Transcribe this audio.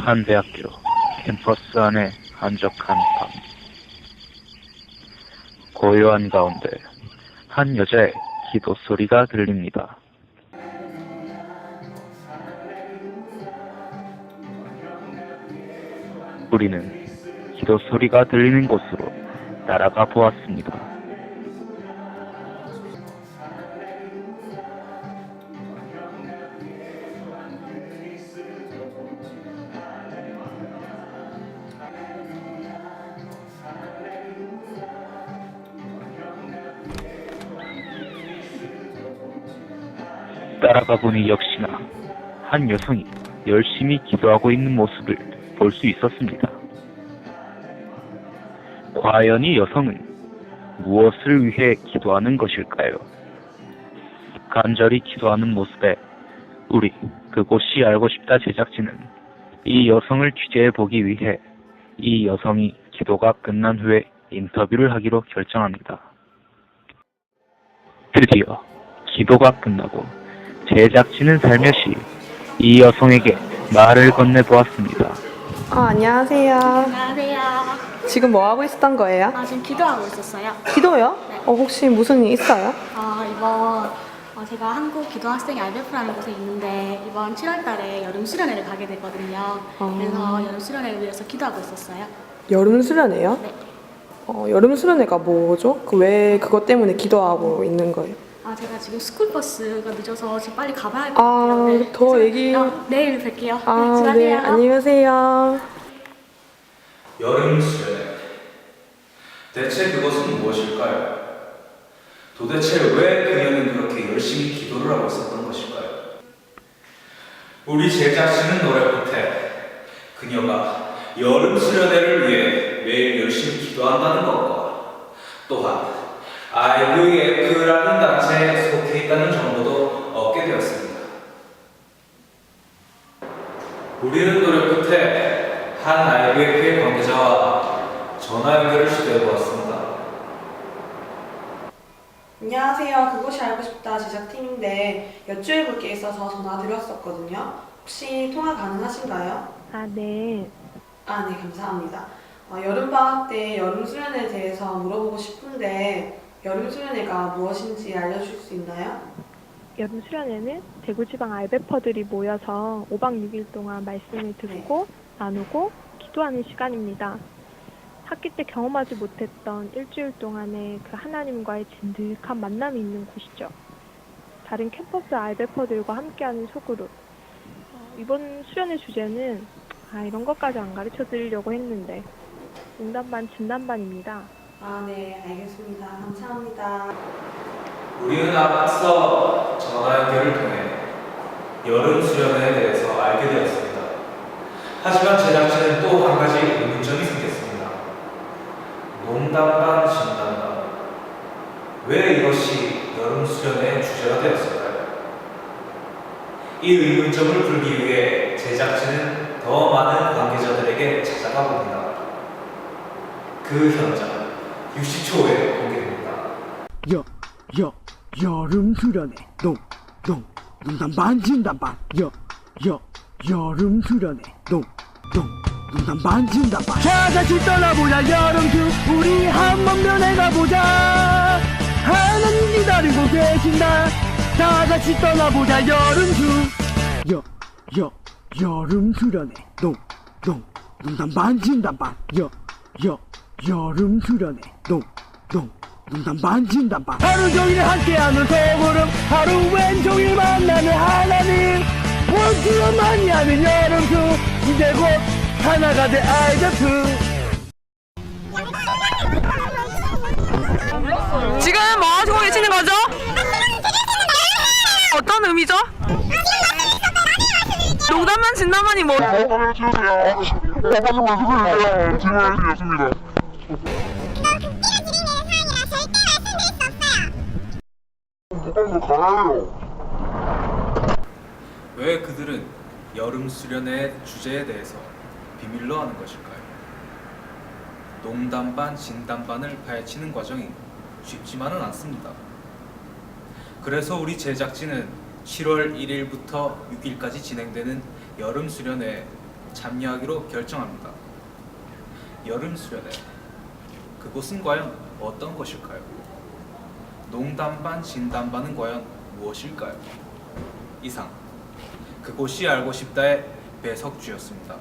한 대학교 캠퍼스 안에 한적한 밤. 고요한 가운데 한 여자의 기도 소리가 들립니다. 우리는 기도 소리가 들리는 곳으로 날아가 보았습니다. 따라가 보니 역시나 한 여성이 열심히 기도하고 있는 모습을 볼 수 있었습니다. 과연 이 여성은 무엇을 위해 기도하는 것일까요? 간절히 기도하는 모습에 우리 그곳이 알고 싶다 제작진은 이 여성을 취재해 보기 위해 이 여성이 기도가 끝난 후에 인터뷰를 하기로 결정합니다. 드디어 기도가 끝나고 제작진은 살며시 이 여성에게 말을 건네보았습니다. 아, 안녕하세요. 안녕하세요. 지금 뭐 하고 있었던 거예요? 아, 지금 기도하고 있었어요. 기도요? 어, 혹시 무슨 일 있어요? 아, 이번 어, 제가 한국 기도학생 RBF라는 곳에 있는데 이번 7월 달에 여름 수련회를 가게 되거든요. 어. 그래서 여름 수련회를 위해서 기도하고 있었어요. 여름 수련회요? 네. 어, 여름 수련회가 뭐죠? 그 왜 그것 때문에 기도하고 있는 거예요? 아, 제가 지금 스쿨버스가 늦어서 지금 빨리 가봐야 할것 아, 같아요. 네. 더 그래서, 얘기- 어, 내일 뵐게요. 네, 아, 네. 수고하세요. 안녕히 가세요. 여름 수련회. 대체 그것은 무엇일까요? 도대체 왜 그녀는 그렇게 열심히 기도를 하고 있었던 것일까요? 우리 제작진은 노래 끝에 그녀가 여름 수련회를 위해 매일 열심히 기도한다는 것과 또한 IVF라는 단체에 속해 있다는 정보도 얻게 되었습니다. 우리는 노력 끝에 한 IVF의 관계자와 전화 연결을 시도해 보았습니다. 안녕하세요. 그것이 알고 싶다 제작팀인데 여쭈어볼 게 있어서 전화 드렸었거든요. 혹시 통화 가능하신가요? 아, 네. 아, 네, 감사합니다. 어, 여름방학 때 여름 수련회에 대해서 물어보고 싶은데 여름 수련회가 무엇인지 알려줄 수 있나요? 여름 수련회는 대구지방 알베퍼들이 모여서 5박 6일 동안 말씀을 듣고 나누고 기도하는 시간입니다. 학기 때 경험하지 못했던 일주일 동안의 그 하나님과의 진득한 만남이 있는 곳이죠. 다른 캠퍼스 알베퍼들과 함께하는 소그룹. 어, 이번 수련회 주제는 아, 이런 것까지 안 가르쳐 드리려고 했는데 농담반 진담반입니다. 아, 네, 알겠습니다. 감사합니다. 우리는 앞서 전화 연결을 통해 여름 수련회에 대해서 알게 되었습니다. 하지만 제작진은 또 한 가지 의문점이 생겼습니다. 농담 반 진담 반. 왜 이것이 여름 수련회의 주제가 되었을까요? 이 의문점을 풀기 위해 제작진은 더 많은 관계자들에게 찾아가 봅니다. 그 현장 60초에 공개됩니다. 여, 여, 여름 수련회. 농, 농, 농담 반 진담 반. 여, 여, 여름 수련회. 농, 농, 농담 반 진담 반. 자, 같이 떠나보자 여름 수 우리 한번 면회 가보자. 하나님 기다리고 계신다. 다 같이 떠나보자 여름 수. 여, 여, 여름 수련회. 농, 농, 농담 반 진담 반. 여, 여, 여름 수련회 농, 농, 농담 반 진담 반. 하루 종일 함께하는 소그룹. 하루 왼종일 만나는 하나님. 많이 하는 여름수. 이제 곧 하나가 될 아이더프 지금 뭐 하시고 계시는 거죠? 어떤 의미죠? 농담만 진담만이 뭐? 왜 그들은 여름 수련회 주제에 대해서 비밀로 하는 것일까요? 농담 반 진담 반을 파헤치는 과정이 쉽지만은 않습니다. 그래서 우리 제작진은 7월 1일부터 6일까지 진행되는 여름 수련회 참여하기로 결정합니다. 여름 수련회 그곳은 과연 어떤 것일까요? 농담 반 진담 반은 과연 무엇일까요? 이상 그곳이 알고 싶다의 배석주였습니다.